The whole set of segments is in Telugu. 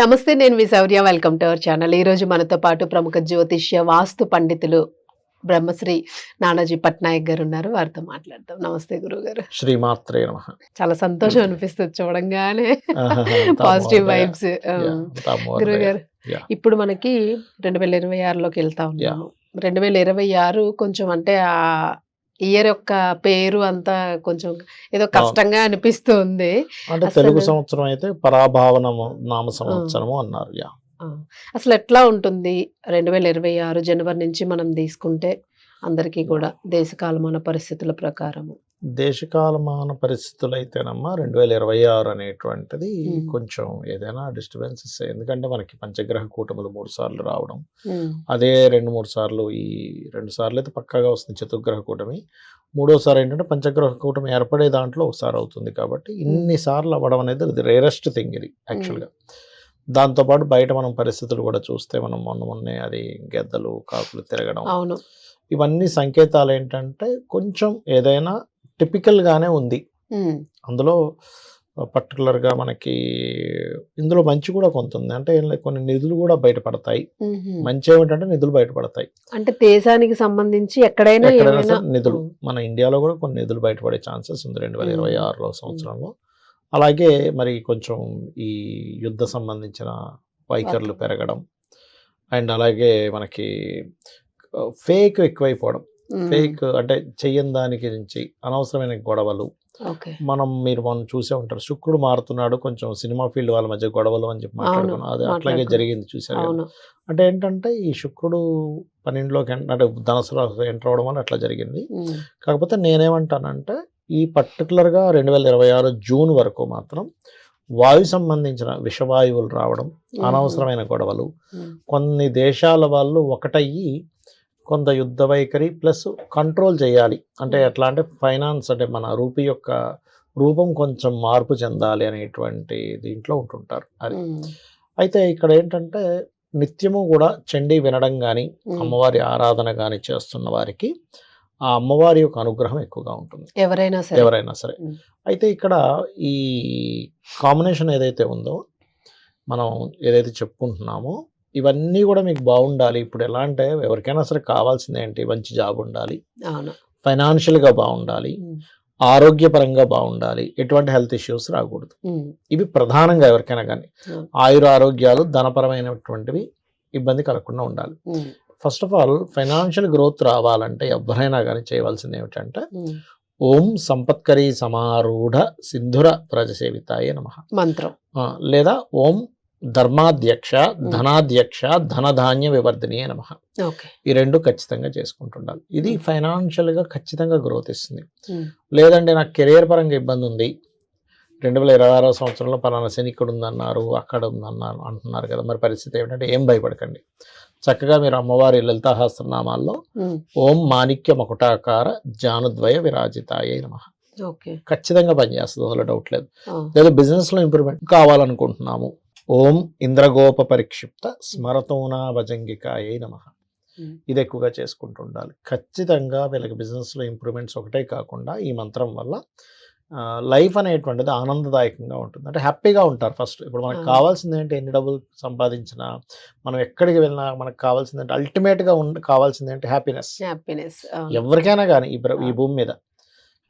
నమస్తే నేను మీ Shourya. Welcome to our channel ఈ రోజు మనతో పాటు ప్రముఖ జ్యోతిష్య వాస్తు పండితులు బ్రహ్మశ్రీ నానాజీ పట్నాయక్ గారు ఉన్నారు. వారితో మాట్లాడతాం నమస్తే గురువు గారు శ్రీమాత్రే నమ. చాలా సంతోషం అనిపిస్తుంది చూడంగానే. పాజిటివ్ వైబ్స్ గురువు గారు. ఇప్పుడు మనకి రెండు వేల ఇరవై ఆరులోకి వెళ్తా ఉన్నాము. రెండు వేల ఇరవై ఆరు కొంచెం అంటే ఆ ఇయర్ యొక్క పేరు అంతా కొంచెం ఏదో కష్టంగా అనిపిస్తుంది. అంటే తెలుగు సంవత్సరం అయితే పరాభావనము నామ సంవత్సరము అన్నారు యా. అసలు ఎట్లా ఉంటుంది? రెండు వేల ఇరవై ఆరు జనవరి నుంచి మనం తీసుకుంటే అందరికీ కూడా దేశకాలమాన పరిస్థితుల ప్రకారము. దేశకాలమాన పరిస్థితులు అయితేనమ్మా రెండు వేల ఇరవై ఆరు అనేటువంటిది. కొంచెం ఏదైనా డిస్టర్బెన్సెస్ ఎందుకంటే మనకి పంచగ్రహ కూటములు మూడు సార్లు రావడం. అదే రెండు మూడు సార్లు ఈ రెండు సార్లు అయితే పక్కాగా వస్తుంది చతుర్గ్రహ కూటమి. మూడోసారి ఏంటంటే పంచగ్రహ కూటమి ఏర్పడే దాంట్లో ఒకసారి అవుతుంది కాబట్టి ఇన్ని సార్లు అవ్వడం అనేది ఇది రేరెస్ట్ థింగ్ ఇది యాక్చువల్గా. దాంతోపాటు బయట మనం పరిస్థితులు కూడా చూస్తే మనం మొన్న మొన్నే అది గెద్దలు కాకులు తిరగడం. అవును. ఇవన్నీ సంకేతాలు ఏంటంటే కొంచెం ఏదైనా typical గానే ఉంది అందులో particular గా మనకి ఇందులో మంచి కూడా కొంత ఉంది. అంటే కొన్ని నిధులు కూడా బయటపడతాయి. మంచి ఏమిటంటే నిధులు బయటపడతాయి. అంటే దేశానికి సంబంధించి ఎక్కడైనా నిధులు. మన ఇండియాలో కూడా కొన్ని నిధులు బయటపడే ఛాన్సెస్ ఉంది రెండు వేల ఇరవై. ఆరులో సంవత్సరంలో. అలాగే మరి కొంచెం ఈ యుద్ధ సంబంధించిన వైఖరులు. పెరగడం. అండ్ అలాగే మనకి ఫేక్ ఎక్కువైపోవడం. ఫేక్ అంటే చెయ్యని దానికి నుంచి అనవసరమైన గొడవలు. మనం మీరు మనం చూసే ఉంటారు శుక్రుడు మారుతున్నాడు కొంచెం సినిమా ఫీల్డ్ వాళ్ళ మధ్య గొడవలు అని చెప్పి మాట్లాడుకున్నాం. అది అట్లాగే. జరిగింది చూసారు. అవును. అంటే ఏంటంటే ఈ శుక్రుడు పన్నెండులోకి అంటే ధనసు ఎంటర్ అవడం వల్ల అట్లా జరిగింది. కాకపోతే నేనేమంటానంటే ఈ పర్టికులర్గా రెండు వేల ఇరవై ఆరు జూన్ వరకు మాత్రం వాయు సంబంధించిన విషవాయువులు రావడం అనవసరమైన గొడవలు. కొన్ని దేశాల వాళ్ళు ఒకటయ్యి కొంత యుద్ధ వైఖరి ప్లస్ కంట్రోల్ చేయాలి. అంటే ఎట్లా అంటే ఫైనాన్స్ అంటే మన రూపీ యొక్క రూపం కొంచెం మార్పు చెందాలి అనేటువంటి దీంట్లో ఉంటుంటారు అది. అయితే ఇక్కడ ఏంటంటే నిత్యము కూడా చండీ వినడం కానీ. అమ్మవారి ఆరాధన కానీ చేస్తున్న వారికి ఆ అమ్మవారి యొక్క అనుగ్రహం ఎక్కువగా ఉంటుంది. ఎవరైనా సరే. ఎవరైనా సరే. అయితే ఇక్కడ ఈ కాంబినేషన్ ఏదైతే ఉందో మనం ఏదైతే చెప్పుకుంటున్నామో ఇవన్నీ కూడా మీకు బాగుండాలి. ఇప్పుడు ఎలా అంటే ఎవరికైనా సరే కావాల్సింది ఏంటి? మంచి జాబ్ ఉండాలి. ఫైనాన్షియల్గా బాగుండాలి. ఆరోగ్యపరంగా బాగుండాలి. ఎటువంటి హెల్త్ ఇష్యూస్ రాకూడదు. ఇవి ప్రధానంగా ఎవరికైనా కానీ. ఆయుర ఆరోగ్యాలు ధనపరమైనటువంటివి ఇబ్బంది కలగకుండా ఉండాలి. First of all financial growth రావాలంటే ఎవరైనా కానీ చేయవలసింది ఏమిటంటే. ఓం సంపత్కరీ సమారూఢ సింధుర ప్రజసేవితాయ నమ. మంత్రం. లేదా ఓం ధర్మాధ్యక్ష ధనాధ్యక్ష ధనధాన్య వివర్ధిని నమ. ఈ రెండు ఖచ్చితంగా చేసుకుంటుండాలి. ఇది. ఫైనాన్షియల్గా ఖచ్చితంగా గ్రోత్ ఇస్తుంది. లేదంటే నాకు కెరియర్ పరంగా ఇబ్బంది ఉంది. రెండు వేల ఇరవై ఆరో సంవత్సరంలో పలానా శని ఇక్కడ ఉందన్నారు అక్కడ ఉందన్నారు అంటున్నారు కదా. మరి పరిస్థితి ఏమిటంటే ఏం భయపడకండి. చక్కగా మీరు అమ్మవారి లలితాహాస్త్రనామాల్లో ఓం మాణిక్య మకుటాకార జానుద్వయ విరాజితాయ నమ. ఖచ్చితంగా పనిచేస్తుంది అందులో డౌట్ లేదు. లేదా బిజినెస్లో ఇంప్రూవ్మెంట్ కావాలనుకుంటున్నాము. ఓం ఇంద్రగోప పరిక్షిప్త స్మరతోనా భజంగికాయ నమ. ఇది ఎక్కువగా చేసుకుంటూ ఉండాలి ఖచ్చితంగా వీళ్ళకి బిజినెస్లో ఇంప్రూవ్మెంట్స్ ఒకటే కాకుండా ఈ మంత్రం వల్ల లైఫ్ అనేటువంటిది ఆనందదాయకంగా ఉంటుంది. అంటే హ్యాపీగా ఉంటారు ఫస్ట్. ఇప్పుడు మనకు. కావాల్సింది ఏంటి ఎన్ని డబ్బులు సంపాదించినా మనం ఎక్కడికి వెళ్ళినా మనకు కావాల్సింది అంటే అల్టిమేట్గా ఉండ కావాల్సింది ఏంటి హ్యాపీనెస్ హ్యాపీనెస్. ఎవరికైనా కానీ ఈ. భూమి మీద.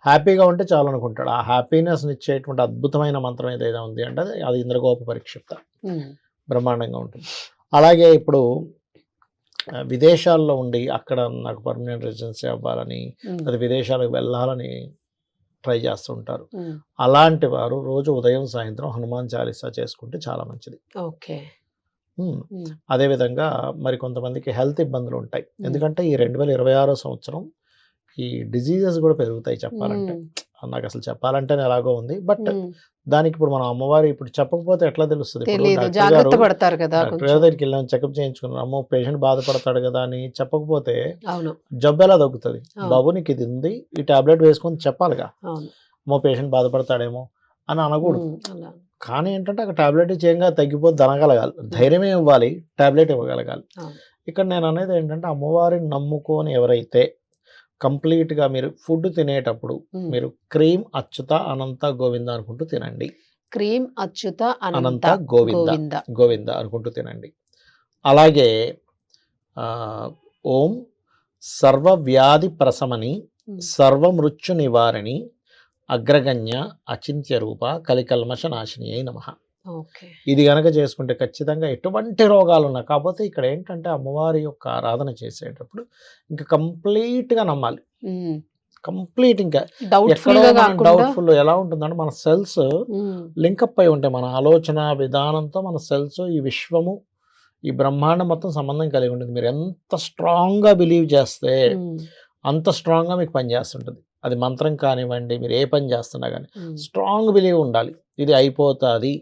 హ్యాపీగా ఉంటే చాలు అనుకుంటాడు ఆ హ్యాపీనెస్ ఇచ్చేటువంటి అద్భుతమైన మంత్రం ఏదైతే ఉంది అంటే అది- ఇంద్రగోప పరిక్షిప్త. బ్రహ్మాండంగా ఉంటుంది. అలాగే ఇప్పుడు విదేశాల్లో ఉండి అక్కడ నాకు పర్మనెంట్ రెసిడెన్సీ అవ్వాలని అది విదేశాలకు వెళ్ళాలని ట్రై చేస్తుంటారు ఉమ్, అలాంటి వారు రోజు ఉదయం సాయంత్రం హనుమాన్ చాలీసా చేసుకుంటే చాలా మంచిది. ఓకే. అదేవిధంగా మరి కొంతమందికి హెల్త్ ఇబ్బందులు ఉంటాయి. ఎందుకంటే ఈ రెండు వేల ఇరవై ఆరో సంవత్సరం ఈ డిజీజెస్ కూడా పెరుగుతాయి చెప్పాలంటే. నాకు అసలు చెప్పాలంటేనే ఎలాగో ఉంది. బట్ దానికి ఇప్పుడు మన అమ్మవారి ఇప్పుడు చెప్పకపోతే ఎట్లా తెలుస్తుంది? జాగ్రత్త పడతారు కదా దగ్గరికి వెళ్ళాం చెకప్ చేయించుకున్నాం. అమ్మో పేషెంట్ బాధపడతాడు కదా అని చెప్పకపోతే జబ్బు ఎలా తగ్గుతుంది? అవును. బాబు నీకు ఇది ఉంది ఈ టాబ్లెట్ వేసుకొని చెప్పాలిగా. అమ్మో పేషెంట్ బాధపడతాడేమో అని అనకూడదు. కానీ ఏంటంటే అక్కడ టాబ్లెట్ చేయంగా తగ్గిపోతే అనగలగాలి ధైర్యమే ఇవ్వాలి టాబ్లెట్ ఇవ్వగలగాలి. ఇక్కడ నేను అనేది ఏంటంటే అమ్మవారిని నమ్ముకొని ఎవరైతే కంప్లీట్గా మీరు ఫుడ్ తినేటప్పుడు మీరు క్రీమ్ అచ్యుత అనంత గోవింద అనుకుంటూ తినండి. క్రీమ్ అచ్యుత అనంత గోవింద గోవింద. అనుకుంటూ తినండి. అలాగే ఓం సర్వ వ్యాధి ప్రశమని ఉమ్. సర్వ మృత్యు నివారణి అగ్రగణ్య అచింత్య రూప కలికల్మష నాశిని అయి నమ. ఇది గనక చేసుకుంటే ఖచ్చితంగా ఎటువంటి రోగాలు ఉన్నా కాకపోతే ఇక్కడ ఏంటంటే అమ్మవారి యొక్క ఆరాధన చేసేటప్పుడు ఇంకా కంప్లీట్గా నమ్మాలి. కంప్లీట్ ఇంకా డౌట్ఫుల్ ఎలా ఉంటుందంటే మన సెల్స్. లింకప్ అయి ఉంటాయి మన ఆలోచన విధానంతో మన సెల్స్ ఈ విశ్వము ఈ బ్రహ్మాండం మొత్తం సంబంధం కలిగి ఉంటుంది మీరు ఎంత స్ట్రాంగ్గా బిలీవ్ చేస్తే. అంత స్ట్రాంగ్గా మీకు పని చేస్తుంటుంది అది మంత్రం కానివ్వండి మీరు ఏ పని చేస్తున్నా కానీ. స్ట్రాంగ్ బిలీవ్ ఉండాలి ఇది అయిపోతుంది.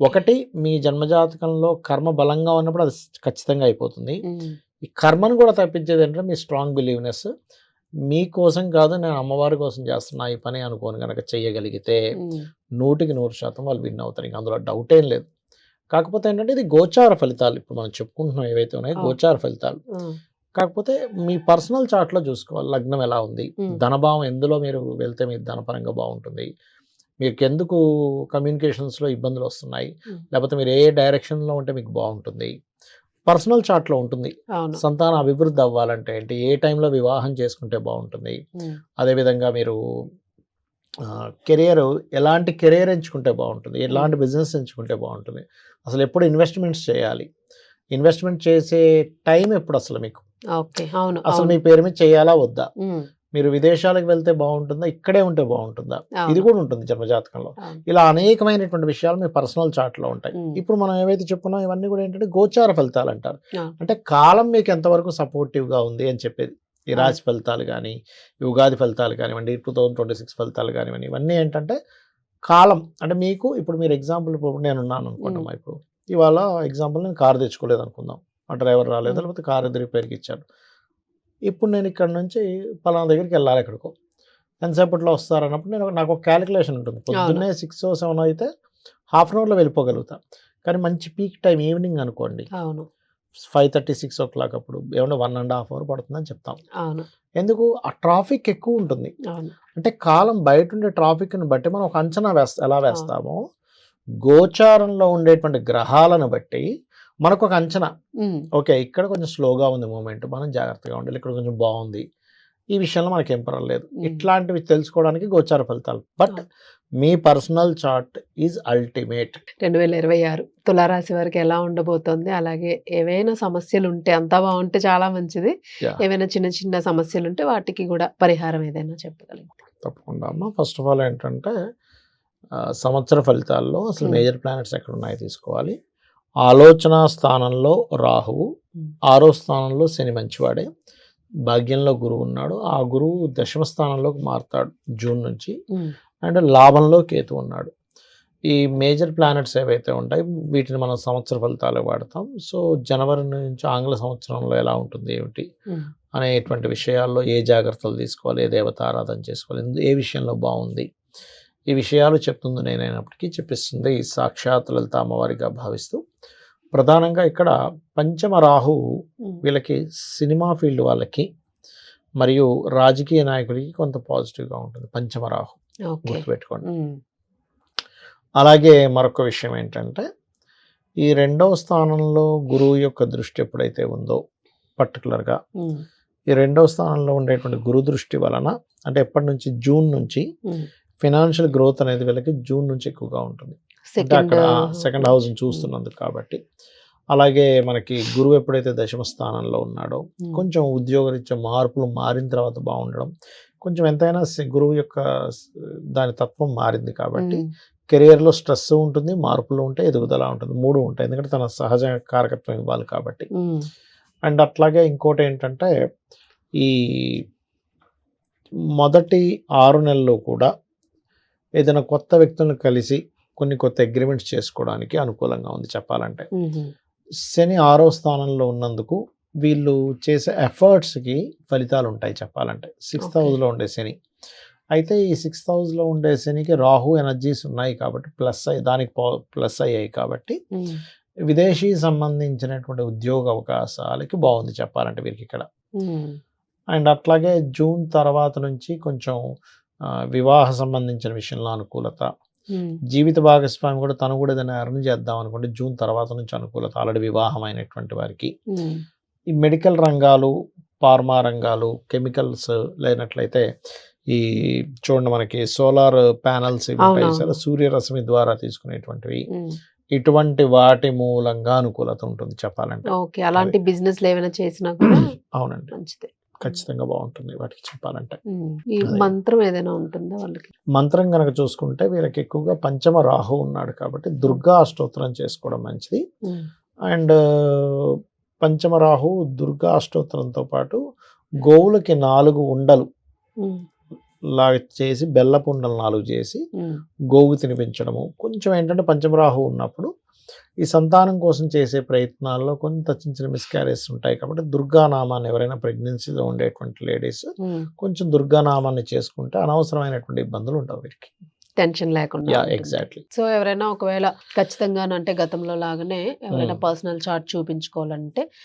ఒకటి మీ జన్మజాతకంలో కర్మ బలంగా ఉన్నప్పుడు అది ఖచ్చితంగా అయిపోతుంది. ఈ కర్మను కూడా తప్పించేది ఏంటంటే మీ స్ట్రాంగ్ బిలీవ్నెస్ మీకోసం కాదు నేను అమ్మవారి కోసం చేస్తున్నా ఈ పని అనుకోని కనుక చెయ్యగలిగితే ఉమ్. నూటికి నూరు శాతం వాళ్ళు విన్ అవుతారు ఇంకా అందులో డౌట్ ఏం లేదు కాకపోతే ఏంటంటే ఇది గోచార ఫలితాలు ఇప్పుడు మనం చెప్పుకుంటున్నాం ఏవైతే ఉన్నాయో. గోచార ఫలితాలు. కాకపోతే మీ పర్సనల్ చార్ట్లో చూసుకోవాలి లగ్నం ఎలా ఉంది. ధనభావం ఎందులో మీరు వెళ్తే మీ ధనపరంగా బాగుంటుంది మీకు ఎందుకు కమ్యూనికేషన్స్లో ఇబ్బందులు వస్తున్నాయి. లేకపోతే మీరు ఏ డైరెక్షన్లో ఉంటే మీకు బాగుంటుంది? పర్సనల్ చార్ట్లో ఉంటుంది. సంతాన అభివృద్ధి అవ్వాలంటే ఏంటి? ఏ టైంలో వివాహం చేసుకుంటే బాగుంటుంది. అదేవిధంగా మీరు కెరియర్ ఎలాంటి కెరియర్ ఎంచుకుంటే బాగుంటుంది? ఎలాంటి బిజినెస్ ఎంచుకుంటే బాగుంటుంది? అసలు ఎప్పుడు ఇన్వెస్ట్మెంట్స్ చేయాలి? ఇన్వెస్ట్మెంట్ చేసే టైం ఎప్పుడు అసలు మీకు అసలు. మీ పేరు మీద చేయాలా? వద్దా. మీరు విదేశాలకు వెళ్తే బాగుంటుందా ఇక్కడే ఉంటే బాగుంటుందా. ఇది కూడా ఉంటుంది జన్మజాతకంలో. ఇలా అనేకమైనటువంటి విషయాలు మీ పర్సనల్ చార్ట్లో ఉంటాయి. ఇప్పుడు మనం ఏవైతే చెప్పుకున్నాం ఇవన్నీ కూడా ఏంటంటే గోచార ఫలితాలు అంటారు. అంటే కాలం మీకు ఎంతవరకు సపోర్టివ్గా ఉంది అని చెప్పేది ఈ. రాశి ఫలితాలు కానీ ఉగాది ఫలితాలు కానివ్వండి టూ థౌజండ్ ట్వంటీ సిక్స్ ఫలితాలు కానివ్వండి ఇవన్నీ ఏంటంటే కాలం అంటే మీకు ఇప్పుడు మీరు ఎగ్జాంపుల్ ఇప్పుడు నేను ఉన్నాను అనుకుంటామా ఇప్పుడు ఇవాళ ఎగ్జాంపుల్ నేను కారు తెచ్చుకోలేదు అనుకుందాం ఆ డ్రైవర్ రాలేదు. లేకపోతే కారు ఎదురు రిపేర్కి ఇచ్చారు ఇప్పుడు నేను ఇక్కడ నుంచి పలానా దగ్గరికి వెళ్ళాలి ఎక్కడికో. ఎంతసేపట్లో వస్తారన్నప్పుడు నేను నాకు ఒక క్యాలిక్యులేషన్ ఉంటుంది. పొద్దున్నే సిక్స్ సెవెన్ అయితే హాఫ్ అన్ అవర్లో వెళ్ళిపోగలుగుతా. కానీ మంచి పీక్ టైం ఈవినింగ్ అనుకోండి. అవును. Five thirty six o'clock అప్పుడు ఏమన్నా వన్ అండ్ హాఫ్ అవర్ పడుతుందని చెప్తాం. అవును. ఎందుకు? ఆ ట్రాఫిక్ ఎక్కువ ఉంటుంది. అంటే కాలం బయట ఉండే ట్రాఫిక్ని బట్టి మనం ఒక అంచనా వేస్తా ఎలా వేస్తామో? గోచారంలో ఉండేటువంటి గ్రహాలను బట్టి మనకు ఒక అంచనా. ఓకే ఇక్కడ కొంచెం స్లోగా ఉంది మూమెంట్ మనం జాగ్రత్తగా ఉండాలి ఇక్కడ కొంచెం బాగుంది ఈ విషయంలో మనకి ఏం పర్వాలేదు. ఇట్లాంటివి తెలుసుకోవడానికి గోచార ఫలితాలు బట్. మీ పర్సనల్ చార్ట్ ఈజ్ అల్టిమేట్ రెండు వేల ఇరవై ఆరు తులారాశి వారికి ఎలా ఉండబోతోంది అలాగే ఏవైనా సమస్యలు ఉంటే అంతా బాగుంటే చాలా మంచిది. ఏవైనా చిన్న చిన్న సమస్యలు ఉంటే వాటికి కూడా పరిహారం ఏదైనా చెప్పగలుగుతాం తప్పకుండా అమ్మ ఫస్ట్ ఆఫ్ ఆల్ ఏంటంటే సంవత్సర ఫలితాల్లో అసలు. మేజర్ ప్లానెట్స్ ఎక్కడ ఉన్నాయో తీసుకోవాలి ఆలోచన స్థానంలో రాహువు. ఆరో స్థానంలో శని మంచివాడే భాగ్యంలో గురువు ఉన్నాడు ఆ గురువు దశమ స్థానంలోకి మారుతాడు జూన్ నుంచి. అండ్ లాభంలో కేతు ఉన్నాడు ఈ మేజర్ ప్లానెట్స్ ఏవైతే ఉంటాయి వీటిని మనం సంవత్సర ఫలితాలు వాడతాం సో జనవరి నుంచి ఆంగ్ల సంవత్సరంలో ఎలా ఉంటుంది ఏమిటి. అనేటువంటి విషయాల్లో ఏ జాగ్రత్తలు తీసుకోవాలి ఏ దేవత ఆరాధన చేసుకోవాలి ఏ విషయంలో బాగుంది ఈ విషయాలు చెప్తుంది నేనైనప్పటికీ చెప్పిస్తుంది సాక్షాత్ లలిత అమ్మవారిగా భావిస్తూ ప్రధానంగా ఇక్కడ పంచమ రాహు. వీళ్ళకి సినిమా ఫీల్డ్ వాళ్ళకి మరియు రాజకీయ నాయకులకి కొంత పాజిటివ్గా ఉంటుంది పంచమ రాహు గుర్తుపెట్టుకోండి. అలాగే మరొక విషయం ఏంటంటే ఈ రెండవ స్థానంలో గురువు యొక్క దృష్టి ఎప్పుడైతే ఉందో పర్టికులర్గా. ఈ రెండవ స్థానంలో ఉండేటువంటి గురు దృష్టి వలన అంటే ఎప్పటి నుంచి జూన్ నుంచి. ఫినాన్షియల్ గ్రోత్ అనేది వీళ్ళకి జూన్ నుంచి ఎక్కువగా ఉంటుంది అంటే అక్కడ సెకండ్ హౌస్ చూస్తున్నందుకు కాబట్టి అలాగే మనకి గురువు ఎప్పుడైతే దశమ స్థానంలో ఉన్నాడో ఉమ్. కొంచెం ఉద్యోగరీత్యా మార్పులు మారిన తర్వాత బాగుండడం కొంచెం ఎంతైనా గురువు యొక్క దాని తత్వం మారింది కాబట్టి ఉమ్. కెరియర్లో స్ట్రెస్ ఉంటుంది మార్పులు ఉంటాయి ఎదుగుదల ఉంటుంది మూడు ఉంటాయి ఎందుకంటే తన సహజ కారకత్వం ఇవ్వాలి కాబట్టి ఉమ్. అండ్ అట్లాగే ఇంకోటి ఏంటంటే ఈ మొదటి ఆరు నెలల్లో కూడా ఏదైనా కొత్త వ్యక్తులను కలిసి కొన్ని కొత్త అగ్రిమెంట్స్ చేసుకోవడానికి అనుకూలంగా ఉంది చెప్పాలంటే. శని ఆరో స్థానంలో ఉన్నందుకు వీళ్ళు చేసే ఎఫర్ట్స్కి ఫలితాలు ఉంటాయి చెప్పాలంటే సిక్స్త్. హౌస్లో ఉండే శని అయితే ఈ సిక్స్త్ హౌస్లో ఉండే శనికి రాహు ఎనర్జీస్ ఉన్నాయి కాబట్టి ప్లస్ అయ్యి దానికి ప్లస్ అయ్యాయి కాబట్టి. విదేశీ సంబంధించినటువంటి ఉద్యోగ అవకాశాలకి బాగుంది చెప్పాలంటే వీరికి ఇక్కడ. అండ్ అట్లాగే జూన్ తర్వాత నుంచి కొంచెం వివాహ సంబంధించిన విషయంలో అనుకూలత. జీవిత భాగస్వామి కూడా తను కూడా ఏదైనా ఎర్న్ చేద్దాం అనుకుంటే జూన్ తర్వాత నుంచి అనుకూలత ఆల్రెడీ వివాహం అయినటువంటి వారికి ఈ మెడికల్ రంగాలు ఫార్మా రంగాలు కెమికల్స్ లేనట్లయితే ఈ చూడండి మనకి సోలార్ ప్యానల్స్ ఉంటాయి. సార్ సూర్యరశ్మి ద్వారా తీసుకునేటువంటివి. ఇటువంటి వాటి మూలంగా అనుకూలత ఉంటుంది చెప్పాలంటే. ఓకే అలాంటి బిజినెస్ ఏమైనా చేసినా కూడా అవునండి. మంచిదే. ఖచ్చితంగా బాగుంటుంది వాటికి చెప్పాలంటే. ఈ. మంత్రం ఏదైనా ఉంటుందా వాళ్ళకి? మంత్రం కనుక చూసుకుంటే వీళ్ళకి ఎక్కువగా పంచమ రాహు ఉన్నాడు కాబట్టి దుర్గా అష్టోత్తరం చేసుకోవడం మంచిది. అండ్ పంచమ రాహు దుర్గా అష్టోత్తరంతో పాటు గోవులకి నాలుగు ఉండలు లాగా చేసి బెల్లపు ఉండలు నాలుగు చేసి గోవు తినిపించడము. కొంచెం ఏంటంటే పంచమరాహు ఉన్నప్పుడు ఈ సంతానం కోసం చేసే ప్రయత్నాల్లో కొంత చిన్న చిన్న మిస్క్యారేజ్ ఉంటాయి కాబట్టి దుర్గానామాన్ని ఎవరైనా ప్రెగ్నెన్సీలో ఉండేటువంటి లేడీస్. కొంచెం దుర్గానామాన్ని చేసుకుంటే అనవసరమైనటువంటి ఇబ్బందులు ఉండవు వీరికి టెన్షన్ లేకుండా. ఎగ్జాక్ట్లీ సో ఎవరైనా ఒకవేళ ఖచ్చితంగా అంటే గతంలో లాగానే ఎవరైనా. Personal chart చూపించుకోవాలంటే